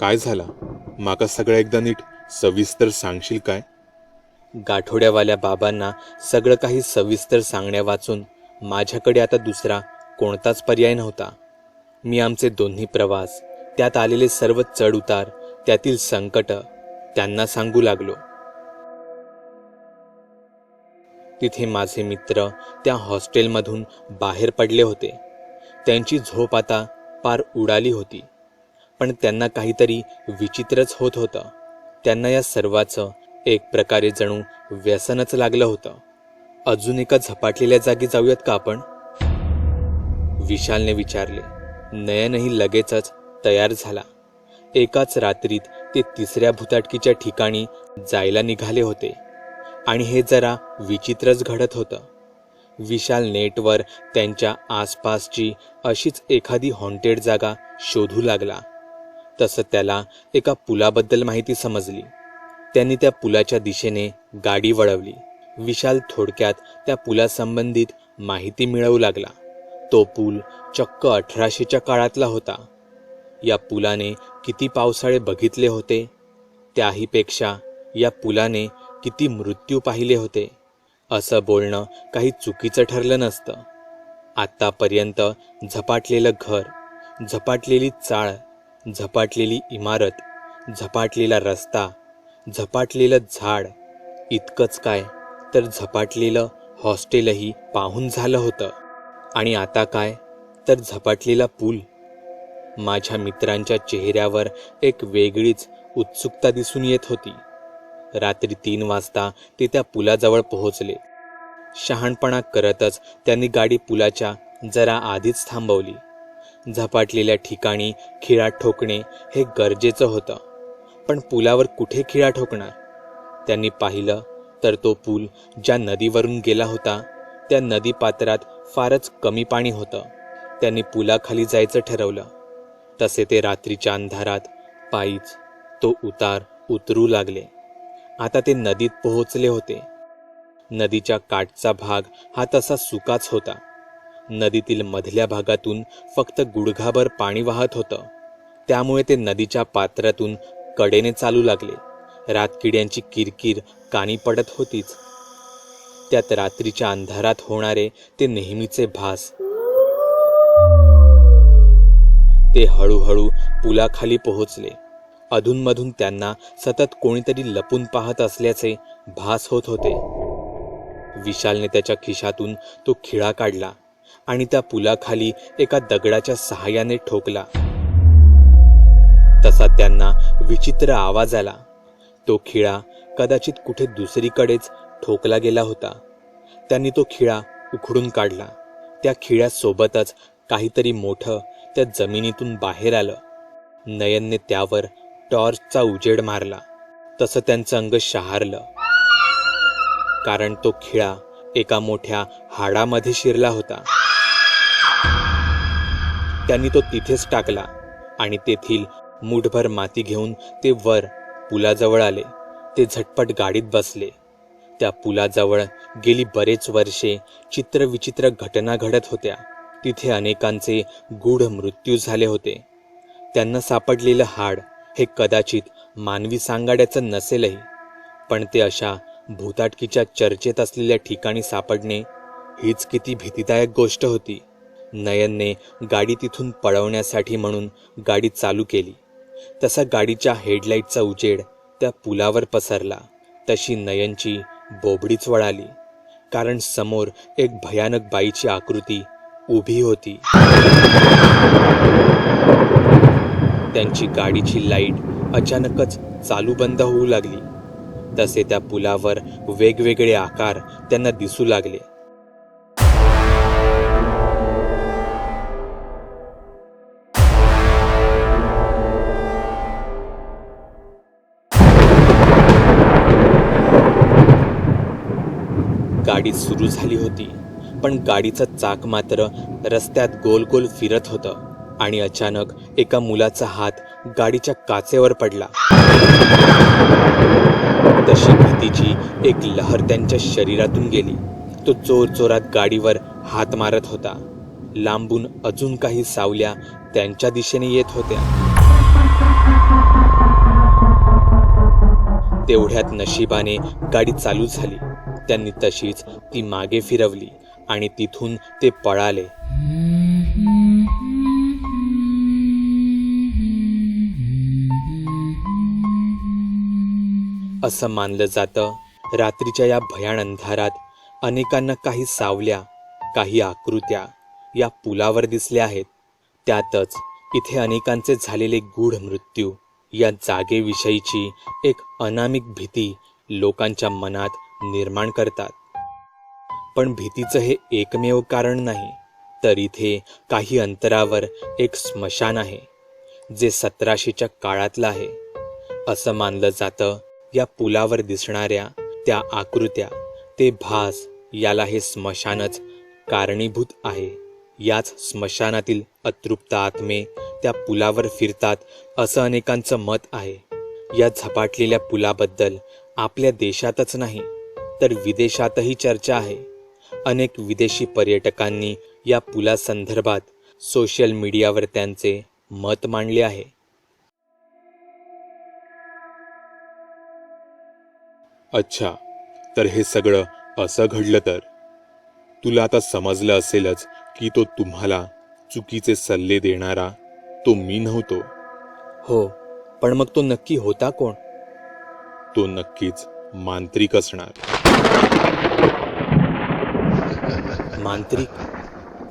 काय झाला? माका सगळं एकदा नीट सविस्तर सांगशील काय? गाठोड्यावाल्या बाबांना सगळं काही सविस्तर सांगण्या वाचून माझ्याकडे आता दुसरा कोणताच पर्याय नव्हता. मी आमचे दोन्ही प्रवास त्यात आलेले सर्व चढउतार त्यातील संकट त्यांना सांगू लागलो. तिथे माझे मित्र त्या हॉस्टेलमधून बाहेर पडले होते. त्यांची झोप आता पार उडाली होती. पण त्यांना काहीतरी विचित्रच होत होतं. त्यांना या सर्वाचं एक प्रकारे जणू व्यसनच लागलं होतं. अजून एका झपाटलेल्या जागी जाऊयात का आपण? विशालने विचारले. नयनही लगेचच तयार झाला. एकाच रात्रीत ते तिसऱ्या भुताटकीच्या ठिकाणी जायला निघाले होते. आणि हे जरा विचित्रच घडत होतं. विशाल नेटवर त्यांच्या आसपासची अशीच एखादी हॉन्टेड जागा शोधू लागला. तसं त्याला एका पुलाबद्दल माहिती समजली. त्यांनी त्या पुलाच्या दिशेने गाडी वळवली. विशाल थोडक्यात त्या पुलासंबंधित माहिती मिळवू लागला. तो पूल चक्क अठराशेच्या काळातला होता. या पुलाने किती पावसाळे बघितले होते? त्याहीपेक्षा या पुलाने किती मृत्यू पाहिले होते? असं बोलणं काही चुकीचं ठरलं नसतं. आत्तापर्यंत झपाटलेलं घर झपाटलेली चाळ झपाटलेली इमारत झपाटलेला रस्ता झपाटलेलं झाड इतकंच काय तर झपाटलेलं हॉस्टेलही पाहून झालं होतं. आणि आता काय तर झपाटलेला पूल. माझ्या मित्रांच्या चेहऱ्यावर एक वेगळीच उत्सुकता दिसून येत होती. रात्री तीन वाजता ते त्या पुलाजवळ पोहोचले. शहाणपणा करतच त्यांनी गाडी पुलाच्या जरा आधीच थांबवली. झपाटलेल्या ठिकाणी खिळा ठोकणे हे गरजेचं होतं. पण पुलावर कुठे खिळा ठोकणार? त्यांनी पाहिलं तर तो पूल ज्या नदीवरून गेला होता त्या नदीपात्रात फारच कमी पाणी होतं. त्यांनी पुलाखाली जायचं ठरवलं. तसे ते रात्रीच्या अंधारात पायीच तो उतार उतरू लागले. आता ते नदीत पोहोचले होते. नदीच्या काठचा भाग हा तसा सुकाच होता. नदीतील मधल्या भागातून फक्त गुडघाभर पाणी वाहत होतं. त्यामुळे ते नदीच्या पात्रातून कडेने चालू लागले. रातकिड्यांची किरकिर कानी पडत होतीच. त्यात रात्रीच्या अंधारात होणारे ते नेहमीचे भास. ते हळूहळू पुलाखाली पोहोचले. अधूनमधून त्यांना सतत कोणीतरी लपून पाहत असल्याचे भास होत होते. विशालने त्याच्या खिशातून तो खिळा काढला. आणि त्या पुलाखाली एका दगडाच्या सहाय्याने ठोकला. तसा त्यांना विचित्र आवाज आला. तो खिळा कदाचित कुठे दुसरीकडेच ठोकला गेला होता. त्यांनी तो खिळा उखडून काढला. त्या खिळ्यासोबतच काहीतरी मोठं त्या जमिनीतून बाहेर आलं. नयनने त्यावर टॉर्चचा उजेड मारला. तसं त्यांचं अंग शहारलं. कारण तो खिळा एका मोठ्या हाडामध्ये शिरला होता. त्यांनी तो तिथेच टाकला आणि तेथील मुठभर माती घेऊन ते वर पुलाजवळ आले. ते झटपट गाडीत बसले. त्या पुलाजवळ गेली बरेच वर्षे चित्रविचित्र घटना घडत होत्या. तिथे अनेकांचे गूढ मृत्यू झाले होते. त्यांना सापडलेलं हाड हे कदाचित मानवी सांगाड्याचं नसेलही पण ते अशा भूताटकीच्या चर्चेत असलेल्या ठिकाणी सापडणे हीच किती भीतीदायक गोष्ट होती. नयनने गाडी तिथून पळवण्यासाठी म्हणून गाडी चालू केली. तसा गाडीच्या हेडलाईटचा उजेड त्या पुलावर पसरला. तशी नयनची बोबडीच वळाली. कारण समोर एक भयानक बाईची आकृती उभी होती. त्यांची गाडीची लाइट अचानकच चालू बंद होऊ लागली. तसे त्या पुलावर वेगवेगळे आकार त्यांना दिसू लागले. गाडी सुरू झाली होती. पण गाडीचं चाक मात्र रस्त्यात गोल गोल फिरत होतं आणि अचानक एका मुलाचा हात गाडीच्या काचेवर पडला. तशी भीतीची एक लहर त्यांच्या शरीरातून गेली. तो जोर गाडीवर हात मारत होता. लांबून अजून काही सावल्या त्यांच्या दिशेने येत होत्या. तेवढ्यात नशिबाने गाडी चालू झाली. त्यांनी तशीच ती मागे फिरवली आणि तिथून ते पळाले. असं मानलं जातं रात्रीच्या या भयान अंधारात अनेकांना काही सावल्या काही आकृत्या या पुलावर दिसल्या आहेत. त्यातच इथे अनेकांचे झालेले गूढ मृत्यू या जागेविषयीची एक अनामिक भीती लोकांच्या मनात निर्माण करतात. पण भीतीचं हे एकमेव कारण नाही तर इथे काही अंतरावर एक स्मशान आहे जे सतराशेच्या काळातलं आहे. असं मानलं जातं या पुलावर दिसणाऱ्या त्या आकृत्या. ते भास याला हे स्मशानच कारणीभूत आहे. याच स्मशानातील अतृप्त आत्मे त्या पुलावर फिरतात असं अनेकांचं मत आहे. या झपाटलेल्या पुलाबद्दल आपल्या देशातच नाही तर विदेशातही चर्चा आहे. अनेक विदेशी पर्यटकांनी या पुलासंदर्भात सोशल मीडियावर त्यांचे मत मांडले आहे. अच्छा तर हे सगळं असं घडलं तर? तुला आता समजलं असेलच की तो तुम्हाला चुकीचे सल्ले देणारा तो मी नव्हतो. हो पण मग तो नक्की होता कोण? तो नक्कीच मांत्रिक असणार. मांत्रिक.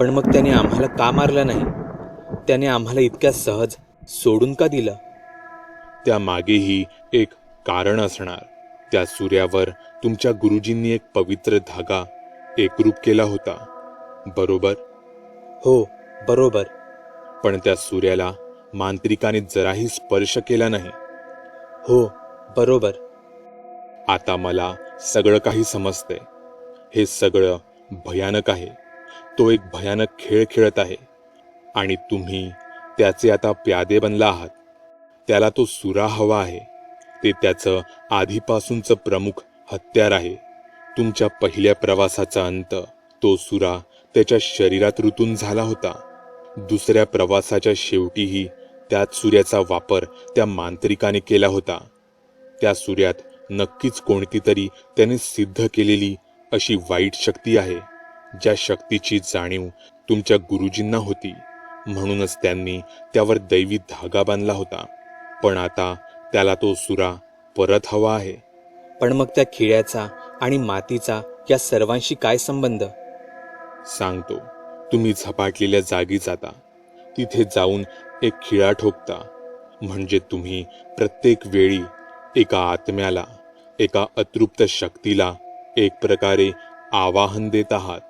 पण मग त्याने आम्हाला का मारलं नाही? त्याने आम्हाला इतक्या सहज सोडून का दिलं? त्या मागेही एक कारण असणार. त्या सूर्यावर तुमच्या गुरुजींनी एक पवित्र धागा एकरूप केला होता. बरोबर? हो बरोबर. पण त्या सूर्याला मांत्रिकाने जराही स्पर्श केला नाही. हो बरोबर. आता मला सगळं काही समजतंय. हे सगळं भयानक आहे. तो एक भयानक खेळ खेळत आहे. आणि तुम्ही त्याचे आता प्यादे बनला आहात. त्याला तो सुरा हवा आहे. ते त्याचं आधीपासूनचं प्रमुख हत्यार आहे. तुमच्या पहिल्या प्रवासाचा अंत तो सुरा त्याच्या शरीरात ऋतून झाला होता. दुसऱ्या प्रवासाच्या शेवटीही त्याच सूर्याचा वापर त्या मांत्रिकाने केला होता. त्या सूर्यात नक्कीच कोणती तरी त्याने सिद्ध केलेली अशी वाईट शक्ती आहे ज्या शक्तीची जाणीव तुमच्या गुरुजींना होती. म्हणूनच त्यांनी त्यावर दैवी धागा बांधला होता. पण आता त्याला तो सुरा परत हवा आहे. पण मग त्या खिळ्याचा आणि मातीचा या सर्वांशी काय संबंध? सांगतो. तुम्ही झपाटलेल्या जागी जाता. तिथे जाऊन एक खिळा ठोकता. म्हणजे तुम्ही प्रत्येक वेळी एका आत्म्याला एका अतृप्त शक्तीला एक प्रकारे आवाहन देत आहात.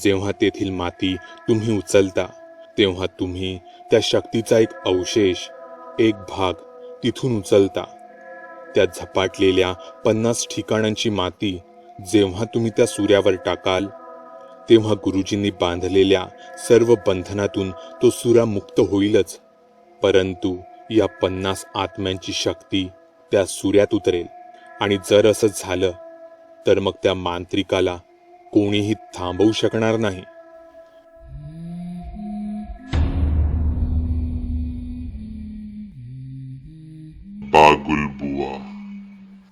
जेव्हा तेथील माती तुम्ही उचलता तेव्हा तुम्ही त्या शक्तीचा एक अवशेष एक भाग तिथून उचलता. त्या झपाटलेल्या पन्नास ठिकाणांची माती जेव्हा तुम्ही त्या सूर्यावर टाकाल तेव्हा गुरुजींनी बांधलेल्या सर्व बंधनातून तो सुरा मुक्त होईलच. परंतु या पन्नास आत्म्यांची शक्ती त्या सूर्यात उतरेल आणि जर असं झालं तर मग त्या मांत्रिकाला कोणीही थांबवू शकणार नाही.